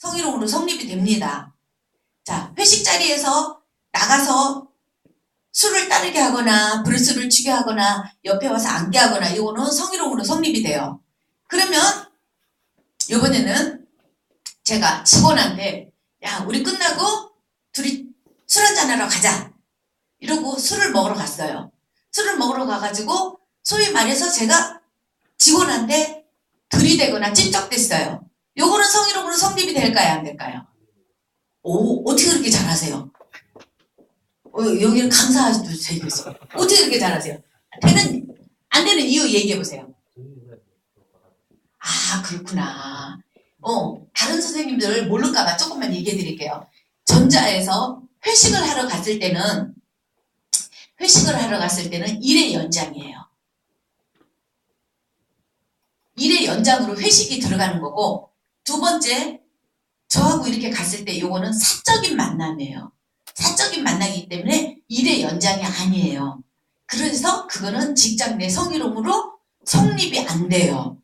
성희롱으로 성립이 됩니다. 자, 회식 자리에서 나가서 술을 따르게 하거나 브루스를 추게 하거나 옆에 와서 앉게 하거나 이거는 성희롱으로 성립이 돼요. 그러면 이번에는 제가 직원한테 야 우리 끝나고 둘이 술 한잔하러 가자 이러고 술을 먹으러 갔어요. 술을 먹으러 가가지고 소위 말해서 제가 직원한테 들이대거나 찝적댔어요. 요거는 성립이 될까요 안 될까요? 오 어떻게 그렇게 잘하세요? 어, 여기는 강사하셔도 되겠어요. 어떻게 그렇게 잘하세요? 되는 안 되는 이유 얘기해 보세요. 아 그렇구나. 어 다른 선생님들 모를까봐 조금만 얘기해 드릴게요. 전자에서 회식을 하러 갔을 때는 회식을 하러 갔을 때는 일의 연장이에요. 일의 연장으로 회식이 들어가는 거고 두 번째 저하고 이렇게 갔을 때 요거는 사적인 만남이에요. 사적인 만남이기 때문에 일의 연장이 아니에요. 그래서 그거는 직장 내 성희롱으로 성립이 안 돼요.